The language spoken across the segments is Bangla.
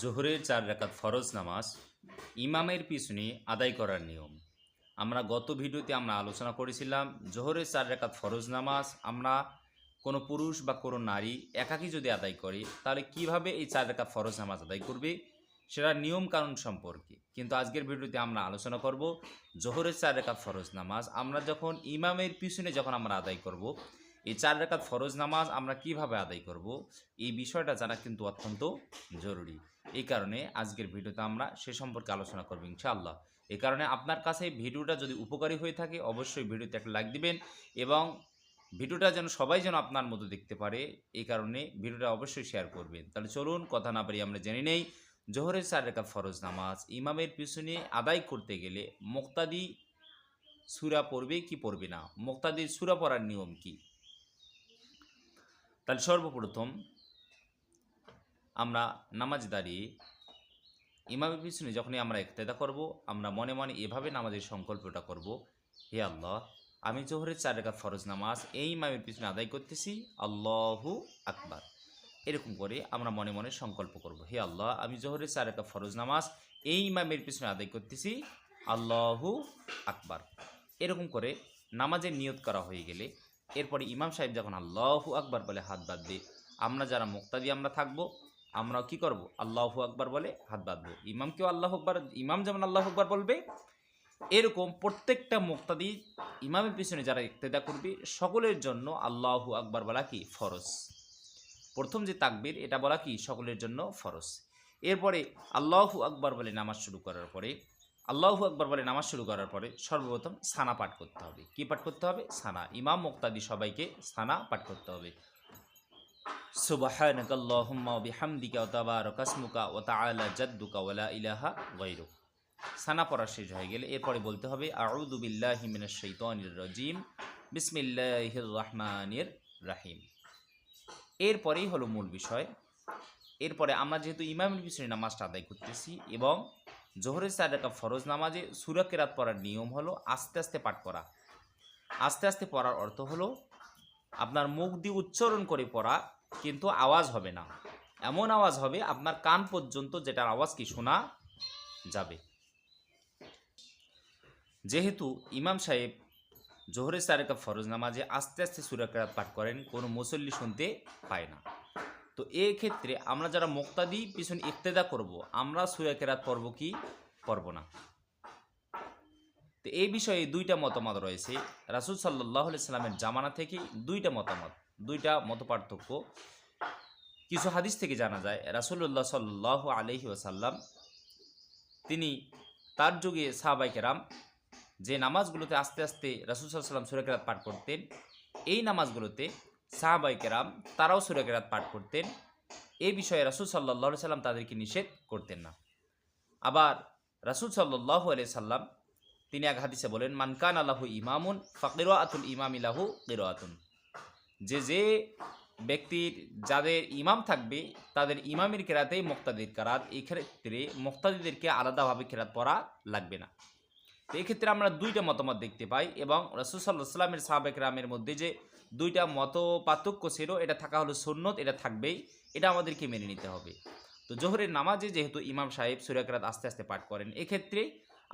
জোহরের চার রাকাত ফরজ নামাজ ইমামের পিছনে আদায় করার নিয়ম। আমরা গত ভিডিওতে আমরা আলোচনা করেছিলাম, জোহরের চার রাকাত ফরজ নামাজ আমরা কোনো পুরুষ বা কোনো নারী একাকী যদি আদায় করে, তাহলে কীভাবে এই চার রাকাত ফরজ নামাজ আদায় করবে সেটার নিয়ম কানুন সম্পর্কে। কিন্তু আজকের ভিডিওতে আমরা আলোচনা করব, জোহরের চার রাকাত ফরজ নামাজ আমরা যখন ইমামের পিছনে যখন আমরা আদায় করব এই চার রাকাত ফরজ নামাজ আমরা কীভাবে আদায় করব? এই বিষয়টা জানা কিন্তু অত্যন্ত জরুরি। এই কারণে আজকের ভিডিওতে আমরা সে সম্পর্কে আলোচনা করব ইনশাআল্লাহ। এই কারণে আপনার কাছে ভিডিওটা যদি উপকারী হয়ে থাকে, অবশ্যই ভিডিওতে একটা লাইক দিবেন এবং ভিডিওটা যেন সবাই যেন আপনার মতো দেখতে পারে, এই কারণে ভিডিওটা অবশ্যই শেয়ার করবেন। তাহলে চলুন, কথা না পারি আমরা জেনে নেই, জোহরের চার রেখা ফরজ নামাজ ইমামের পিছনে আদায় করতে গেলে মোক্তাদি সুরা পড়বে কি পড়বে না? মোক্তাদির সুরা পড়ার নিয়ম কি? তাহলে সর্বপ্রথম আমরা নামাজ দাঁড়িয়ে ইমামের পিছনে যখনই আমরা একতেদা করব, আমরা মনে মনে এভাবে নামাজের সংকল্পটা করব, হে আল্লাহ, আমি জোহরের চার রেখা ফরজ নামাজ এই ইমামের পিছনে আদায় করতেছি, আল্লাহু আকবার। এরকম করে আমরা মনে মনে সংকল্প করব, হে আল্লাহ, আমি জোহরের চার রেখা ফরজ নামাজ এই ইমামের পিছনে আদায় করতেছি, আল্লাহু আকবার। এরকম করে নামাজের নিয়ত করা হয়ে গেলে এরপরে ইমাম সাহেব যখন আল্লাহু আকবার বলে হাত বাঁধবে আমরা যারা মুক্তাদি, আমরা থাকব, আমরাও কি করব? আল্লাহু আকবার বলে হাত বাঁধবো ইমামকেও আল্লাহ আকবার, ইমাম যেমন আল্লাহ আকবার বলবে, এরকম প্রত্যেকটা মুক্তাদি ইমামের পিছনে যারা ইক্তেদা করবে, সকলের জন্য আল্লাহু আকবার বলা কি? ফরজ। প্রথম যে তাকবির, এটা বলা কি? সকলের জন্য ফরজ। এরপরে আল্লাহু আকবার বলে নামাজ শুরু করার পরে আল্লাহু আকবার বলে নামাজ শুরু করার পরে সর্বপ্রথম সানা পাঠ করতে হবে। কি পাঠ করতে হবে? সানা। ইমাম মুক্তাদি সবাইকে সানা পাঠ করতে হবে। ইলাহা সানা পড়া শেষ হয়ে গেলে এরপরে বলতে হবে, আউযু রহমানির রাহিম। এরপরেই হলো মূল বিষয়। এরপরে আমরা যেহেতু ইমামের পিছনে নামাজটা আদায় করতেছি এবং জোহরের চার রাকাত ফরজ নামাজে সুরা কেরাত পড়ার নিয়ম হলো আস্তে আস্তে পাঠ করা। আস্তে আস্তে পড়ার অর্থ হলো আপনার মুখ দিয়ে উচ্চারণ করে পড়া, কিন্তু আওয়াজ হবে না। এমন আওয়াজ হবে আপনার কান পর্যন্ত যেটার আওয়াজ কি শোনা যাবে। যেহেতু ইমাম সাহেব জোহরের সারেকা ফরজ নামাজে আস্তে আস্তে সুরাকেরাত পাঠ করেন, কোনো মুসল্লি শুনতে পায় না। তো এই ক্ষেত্রে আমরা যারা মোক্তাদি, পিছনে ইক্তেদা করব, আমরা সুরাকেরাত পড়ব কি? পড়ব না। তো এই বিষয়ে দুইটা মতামত রয়েছে। রাসুল সাল্লাহ সাল্লামের জামানা থেকে দুইটা মতামত, দুইটা মত পার্থক্য কিছু হাদিস থেকে জানা যায় রাসুল্লাহ সাল্লাহ আলহি ওসাল্লাম তিনি তার যুগে সাহাবাই কেরাম যে নামাজগুলোতে আস্তে আস্তে রাসুল সাল্লাম সুরাকেরাত পাঠ করতেন, এই নামাজগুলোতে সাহাবাই কেরাম তারাও সুরাকেরাত পাঠ করতেন। এই বিষয়ে রাসুল সাল্লাহ সাল্লাম তাদেরকে নিষেধ করতেন না। আবার রাসুল সাল্লাহ আলিয়া সাল্লাম তিনি এক হাদিসে বলেন মানকান আল্লাহু ইমামুন ফাকির আতুল ইমাম ইলাহু আতুন যে যে ব্যক্তির, যাদের ইমাম থাকবে, তাদের ইমামের কেরাতেই মোক্তাদির কেরাত এই ক্ষেত্রে মোক্তাদিদেরকে আলাদাভাবে কেরাত পড়া লাগবে না। তো এক্ষেত্রে আমরা দুইটা মতামত দেখতে পাই এবং রসুল সাল্লাহ সাল্লামের সাহাবেক রামের মধ্যে যে দুইটা মত পার্থক্য ছিল, এটা থাকা হলো সুন্নত, এটা থাকবেই, এটা আমাদেরকে মেনে নিতে হবে। তো জোহরের নামাজে যেহেতু ইমাম সাহেব সুরাকরাত আস্তে আস্তে পাঠ করেন, এক্ষেত্রে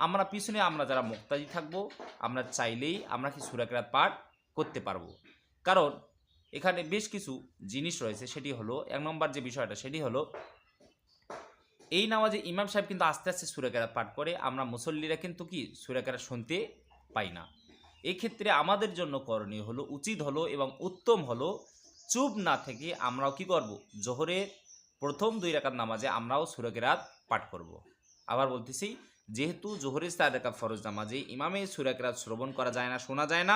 আমরা পিছনে আমরা যারা মুক্তাজি থাকব, আমরা চাইলেই আমরা কি সুরাকরাত পাঠ করতে পারব। কারণ এখানে বেশ কিছু জিনিস রয়েছে, সেটি হলো, এক নম্বর যে বিষয়টা, সেটি হলো এই নামাজে ইমাম সাহেব কিন্তু আস্তে আস্তে সুরাকেরা পাঠ করে, আমরা মুসল্লিরা কিন্তু কি সুরাকেরা শুনতে পাই না এক্ষেত্রে আমাদের জন্য করণীয় হলো, উচিত হলো এবং উত্তম হলো, চুপ না থেকে আমরাও কি করব জোহরের প্রথম দুই রাকাত নামাজে আমরাও সুরাকেরাত পাঠ করব। আবার বলতেছি, যেহেতু জোহরের চার রাকাত ফরজ নামাজে ইমামে সুরাকেরাত শ্রবণ করা যায় না, শোনা যায় না,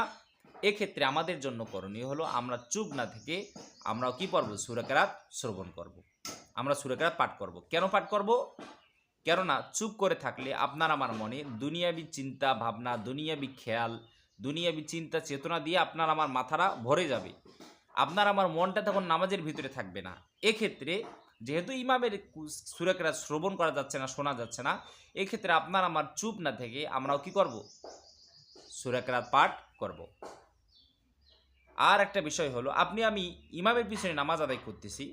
এক্ষেত্রে আমাদের জন্য করণীয় হলো, আমরা চুপ না থেকে আমরাও কি পড়ব সুরাকেরাত শ্রবণ করব। আমরা সুরাকেরাত পাঠ করব। কেন পাঠ করব? কেননা চুপ করে থাকলে আপনার আমার মনে দুনিয়াবি চিন্তা, ভাবনা, দুনিয়াবি খেয়াল, দুনিয়াবি চিন্তা, চেতনা দিয়ে আপনার আমার মাথারা ভরে যাবে। আপনার আমার মনটা তখন নামাজের ভিতরে থাকবে না। এক্ষেত্রে যেহেতু ইমামের সুরাকেরা শ্রবণ করা যাচ্ছে না, শোনা যাচ্ছে না, এক্ষেত্রে আপনার আমার চুপ না থেকে আমরাও কি করব? সুরাকেরাত পাঠ করব। আর একটা বিষয় হলো, আপনি আমি ইমামের পিছনে নামাজ আদায় করতেছি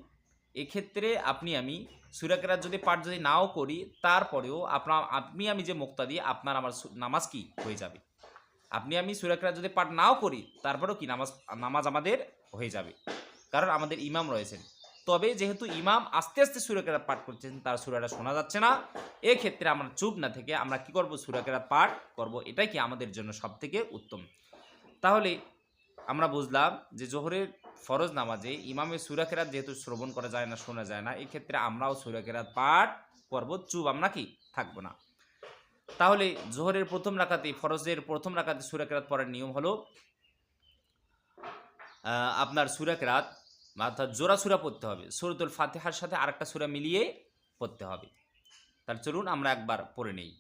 এক্ষেত্রে আপনি, আমি সুরাকেরাত যদি পাঠ যদি নাও করি, তারপরেও আপনার আপনি আমি যে মুক্তা দিয়ে আপনার আমার নামাজ কি হয়ে যাবে? আপনি আমি সুরাকেরাত যদি পাঠ নাও করি, তারপরেও কি নামাজ নামাজ আমাদের হয়ে যাবে? কারণ আমাদের ইমাম রয়েছেন। তবে যেহেতু ইমাম আস্তে আস্তে সুরাকেরাত পাঠ করছেন, তার সুরাটা শোনা যাচ্ছে না। এক্ষেত্রে আমরা চুপ না থেকে আমরা কি করব? সুরাকেরাত পাঠ করব। এটাই কি আমাদের জন্য সব থেকে উত্তম। তাহলে আমরা বুঝলাম যে জোহরের ফরজ নামাজে ইমামের সুরাকেরাত যেহেতু শ্রবণ করা যায় না, শোনা যায় না, এক্ষেত্রে আমরাও সুরাকেরাত পাঠ করব চুপ আমরা কি? থাকব না। তাহলে জোহরের প্রথম রাকাতে, ফরজের প্রথম রাকাতে সুরাকেরাত পড়ার নিয়ম হলো আপনার সুরাকেরাত অর্থাৎ জোড়া সুরা পড়তে হবে। সুরতুল ফাতেহার সাথে আরেকটা সুরা মিলিয়ে পড়তে হবে। তাহলে চলুন আমরা একবার পড়ে নেই।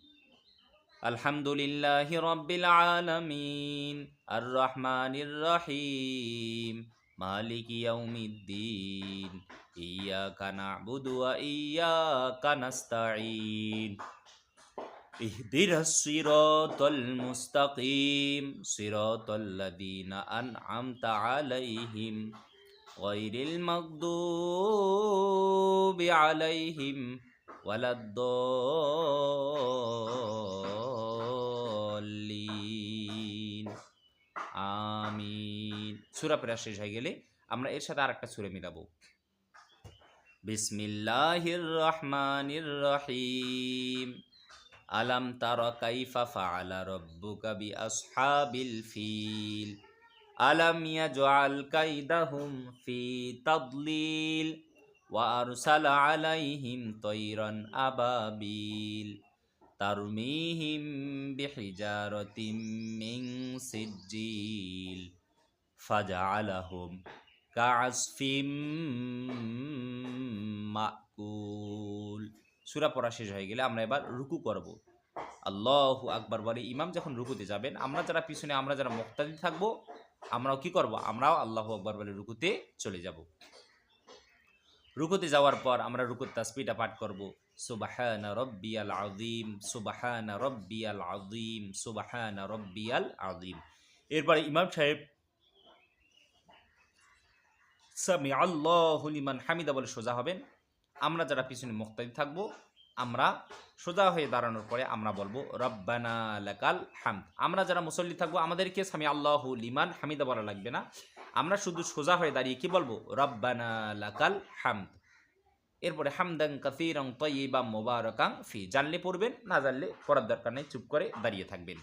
আলহামদুলিল্লাহ রব্বিল আলামিন আর রহমানির রহিম। মালিক ইয়াউমিদ্দিন ইয়াকা না'বুদু ওয়া ইয়াকা নাস্তাঈন اهدنا الصراط المستقيم صراط الذين أنعمت عليهم غير المغضوب عليهم ولا الضالين আমিন। সূরা পড়া শেষ হয়ে গেলে আমরা এর সাথে আর একটা সুরে মিলাবো। বিসমিল্লাহির রহমানির রহিম আলাম তারা কাইফা ফাআলা রাব্বুকা বিআসহাবিল ফিল। আলাম ইয়াজআল কাইদাহুম ফি তাদলিল। ওয়া আরসালা আলাইহিম তৈরান আবাবিল। তারমিহিম বিহিজারাতিম মিন সিজ্জিল ফাজআলাহুম কাআসফিম মাকুল সূরা পড়া শেষ হয়ে গেলে আমরা এবার রুকু করব। আল্লাহ আকবার বলে ইমাম যখন রুকুতে যাবেন, আমরা যারা পিছনে, আমরা যারা মুক্তাদি থাকব, আমরাও কি করব? আমরাও আল্লাহ আকবার বলে রুকুতে চলে যাব। রুকুতে যাওয়ার পর আমরা রুকুর তাসবিটা পাঠ করব। সুবাহানা রব্বিয়াল আযীম, সুবাহানা রব্বিয়াল আযীম, সুবাহানা রব্বিয়াল আযীম। এরপরে ইমাম সাহেব সামি আল্লাহু লিমান হামিদা বলে সোজা হবেন। আমরা যারা পিছনে মুক্তাদি থাকব, আমরা সোজা হয়ে দাঁড়ানোর পরে আমরা বলব, রব্বানা লাকাল হামদ। আমরা যারা মুসল্লি থাকব, আমাদেরকে সামি আল্লাহু লিমান হামিদা বলা লাগবে না। আমরা শুধু সোজা হয়ে দাঁড়িয়ে কি বলব? রব্বানা লাকাল হামদ। এরপরে হামদাং কাসিরং তৈবা মোবারকাং ফি। জানলে পড়বেন, না জানলে পড়ার দরকার নেই, চুপ করে দাঁড়িয়ে থাকবেন।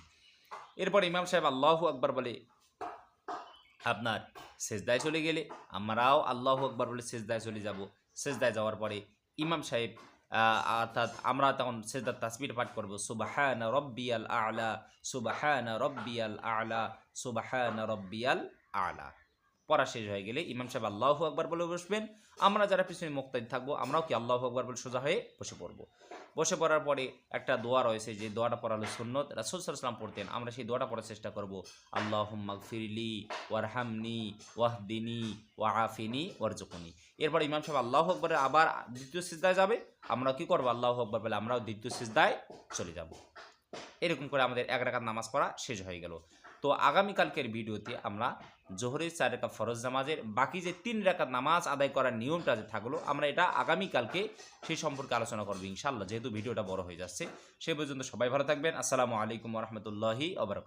এরপর ইমাম সাহেব আল্লাহু আকবার বলে, আপনার সেজদায় চলে গেলে, আমরাও আল্লাহ আকবার বলে সেজদায় চলে যাব। সেজদায় যাওয়ার পরে ইমাম সাহেব অর্থাৎ আমরা তখন সেজদার তাসবির পাঠ করব, সুবাহান রব্বিয়াল আলা, সুবাহান রব্বিয়াল আলা, সুবাহান রব্বিয়াল আলা। পড়া শেষ হয়ে গেলে ইমাম সাহেব আল্লাহ আকবার বলে বসবেন। আমরা যারা পিছনে মুক্তাদি থাকব, আমরাও কি আল্লাহ আকবার বলে সোজা হয়ে বসে পড়ব? বসে পড়ার পরে একটা দোয়া রয়েছে যে দোয়াটা পড়ালো সুন্নত। রাসুল সাল্লাম পড়তেন, আমরা সেই দোয়াটা পড়ার চেষ্টা করব। আল্লাহ ফিরলি ওয়ারহামনি ওয়াহদিনী ওয়াহাফিনি ওয়ারজুকুনি এরপর ইমাম সাহেব আল্লাহ আকবরে আবার দ্বিতীয় সিজদায় যাবে। আমরা কি করব? আল্লাহ আকবর বলে আমরাও দ্বিতীয় সিজদায় চলে যাব। এরকম করে আমাদের এক রাকাত নামাজ পড়া শেষ হয়ে গেল। তো আগামীকালকের ভিডিওতে আমরা জোহরের চার রেখা ফরজ নামাজের বাকি যে তিন রেখা নামাজ আদায় করার নিয়মটা যে থাকল, আমরা এটা আগামীকালকে সেই সম্পর্কে আলোচনা করব ইনশাল্লাহ যেহেতু ভিডিওটা বড় হয়ে যাচ্ছে। সে পর্যন্ত সবাই ভালো থাকবেন। আসসালামু আলাইকুম রহমতুল্লাহি অবরকাত